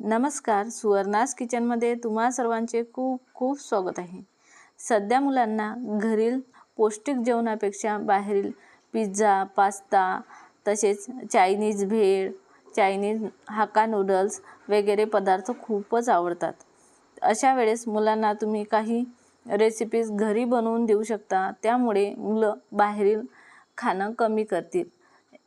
नमस्कार सुवर्णास किचनमध्ये तुम्हा सर्वांचे खूप खूप स्वागत आहे. सध्या मुलांना घरील पौष्टिक जेवणापेक्षा बाहेरील पिझ्झा पास्ता तसेच Chinese bhel Chinese hakka noodles वगैरे पदार्थ खूपच आवडतात. अशा वेळेस मुलांना तुम्ही काही रेसिपीज घरी बनवून देऊ शकता. त्यामुळे मुलं बाहेरील खाणं कमी करतील.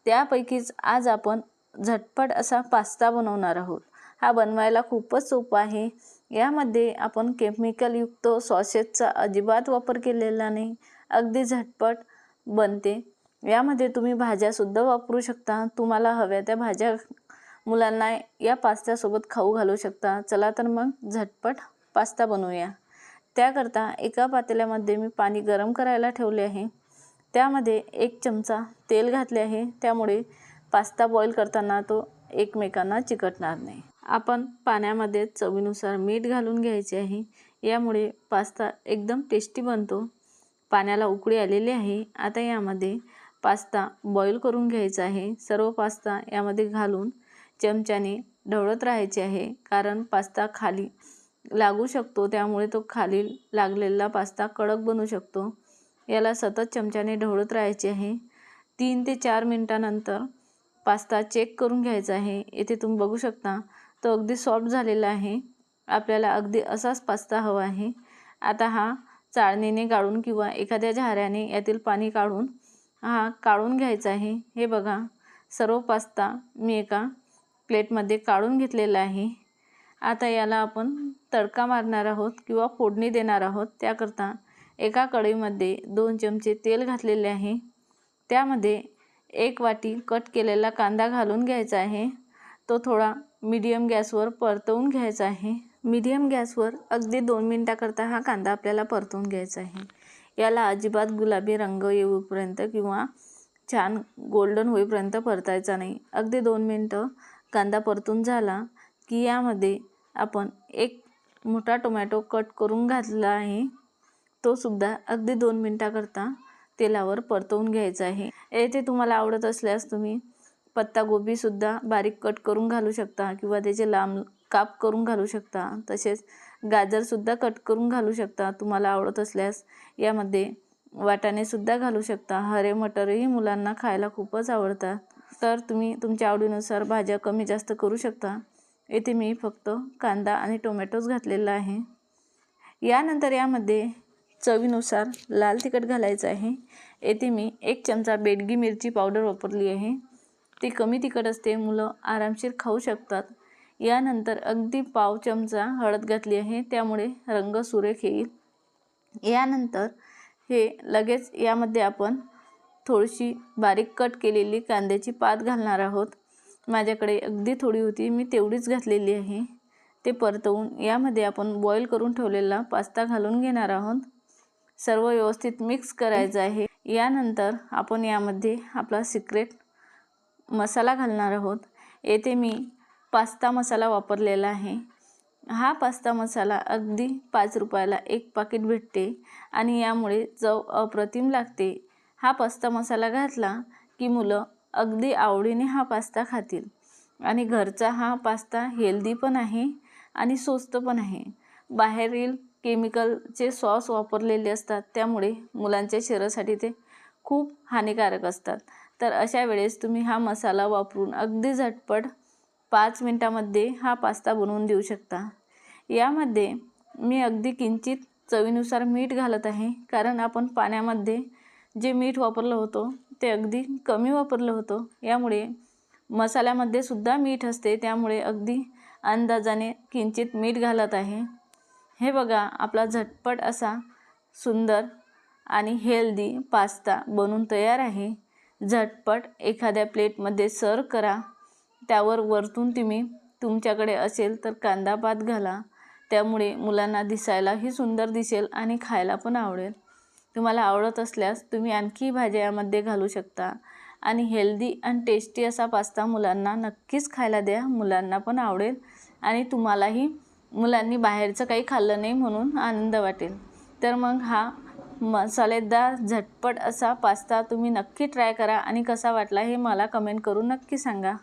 त्यापैकीच आज आपण झटपट असा पास्ता बनवणार आहोत. हा बनवायला खूपच सोपा आहे. यामध्ये आपण केमिकलयुक्त सॉसेसचा अजिबात वापर केलेला नाही. अगदी झटपट बनते. यामध्ये तुम्ही भाज्यासुद्धा वापरू शकता. तुम्हाला हव्या त्या भाज्या मुलांना या पास्त्यासोबत खाऊ घालू शकता. चला तर मग झटपट पास्ता बनवूया. त्याकरता एका पातेल्यामध्ये मी पाणी गरम करायला ठेवले आहे. त्यामध्ये एक चमचा तेल घातले आहे. त्यामुळे पास्ता बॉईल करताना तो एकमेकांना चिकटणार नाही. आपण पाण्यामध्ये चवीनुसार मीठ घालून घ्यायचे आहे. यामुळे पास्ता एकदम टेस्टी बनतो. पाण्याला उकळी आलेली आहे. आता यामध्ये पास्ता बॉईल करून घ्यायचा आहे. सर्व पास्ता यामध्ये घालून चमच्याने ढवळत राहायचे आहे. कारण पास्ता खाली लागू शकतो. त्यामुळे तो खाली लागलेला पास्ता कडक बनू शकतो. याला सतत चमच्याने ढवळत राहायचे आहे. तीन ते चार मिनटानंतर पास्ता चेक करून घ्यायचा आहे. येथे तुम्ही बघू शकता तो अगदी सॉफ्ट झालेला आहे. आपल्याला अगदी असाच पास्ता हवा आहे. आता हा चाळणीने गाळून किंवा एखाद्या झाऱ्याने यातील पाणी काढून हा काढून घ्यायचा आहे. हे बघा सर्व पास्ता मी एका प्लेटमध्ये काढून घेतलेला आहे. आता याला आपण तडका मारणार आहोत किंवा फोडणी देणार आहोत. त्याकरता एका कढईमध्ये दोन चमचे तेल घातलेले आहे. त्यामध्ये एक वाटी कट केलेला कांदा घालून घ्यायचा आहे. तो थोडा मीडियम गॅसवर परतवून घ्यायचा आहे. मीडियम गॅसवर अगदी दोन मिनटाकरता हा कांदा आपल्याला परतवून घ्यायचा आहे. याला अजिबात गुलाबी रंग येऊपर्यंत किंवा छान गोल्डन होईपर्यंत परतायचा नाही. अगदी दोन मिनटं कांदा परतून झाला की यामध्ये आपण एक मोठा टोमॅटो कट करून घातला आहे. तो सुद्धा अगदी दोन मिनटाकरता तेलावर परतवून घ्यायचा आहे. येथे तुम्हाला आवडत असल्यास तुम्ही पत्तागोबीसुद्धा बारीक कट करून घालू शकता किंवा त्याचे लांब काप करून घालू शकता. तसेच गाजरसुद्धा कट करून घालू शकता. तुम्हाला आवडत असल्यास यामध्ये वाटाणेसुद्धा घालू शकता. हरे मटरही मुलांना खायला खूपच आवडतात. तर तुम्ही तुमच्या आवडीनुसार भाज्या कमी जास्त करू शकता. येथे मी फक्त कांदा आणि टोमॅटोच घातलेला आहे. यानंतर यामध्ये चवीनुसार लाल तिखट घालायचं आहे. येथे मी एक चमचा बेडगी मिरची पावडर वापरली आहे. ती कमी तिखट असते मुलं आरामशीर खाऊ शकतात. यानंतर अगदी पाव चमचा हळद घातली आहे त्यामुळे रंग सुरेख येईल. यानंतर हे लगेच यामध्ये आपण थोडीशी बारीक कट केलेली कांद्याची पात घालणार आहोत. माझ्याकडे अगदी थोडी होती मी तेवढीच घातलेली आहे. ते परतवून यामध्ये आपण बॉईल करून ठेवलेला पास्ता घालून घेणार आहोत. सर्व व्यवस्थित मिक्स करायचं आहे. यानंतर आपण यामध्ये आपला सिक्रेट मसाला घालणार आहोत. येथे मी पास्ता मसाला वापरलेला आहे. हा पास्ता मसाला अगदी पाच रुपयाला एक पाकिट भेटते आणि यामुळे चव अप्रतिम लागते. हा पास्ता मसाला घातला की मुलं अगदी आवडीने हा पास्ता खातील. आणि घरचा हा पास्ता हेल्दी पण आहे आणि स्वस्त पण आहे. बाहेरील केमिकलचे सॉस वापरलेले असतात त्यामुळे मुलांच्या शरीरासाठी ते खूप हानिकारक असतात. तर अशा वेळेस तुम्ही हा मसाला वापरून अगदी झटपट पाच मिनटामध्ये हा पास्ता बनवून देऊ शकता. यामध्ये मी अगदी किंचित चवीनुसार मीठ घालत आहे कारण आपण पाण्यामध्ये जे मीठ वापरलं होतं ते अगदी कमी वापरलं होतं. यामुळे मसाल्यामध्ये सुद्धा मीठ असते त्यामुळे अगदी अंदाजाने किंचित मीठ घालत आहे. हे बघा आपला झटपट असा सुंदर आणि हेल्दी पास्ता बनून तयार आहे. झटपट एखाद्या प्लेटमध्ये सर्व करा. त्यावर वरतून तुम्ही तुमच्याकडे असेल तर कांदा भात घाला. त्यामुळे मुलांना दिसायलाही सुंदर दिसेल आणि खायला पण आवडेल. तुम्हाला आवडत असल्यास तुम्ही आणखी भाज्या यामध्ये घालू शकता. आणि हेल्दी आणि टेस्टी असा पास्ता मुलांना नक्कीच खायला द्या. मुलांना पण आवडेल आणि तुम्हालाही मुलांनी बाहेरचं काही खाल्लं नाही म्हणून आनंद वाटेल. तर मग हा मसालेदार झटपट असा पास्ता तुम्ही नक्की ट्राय करा. आणि कसा वाटला हे मला कमेंट करून नक्की सांगा.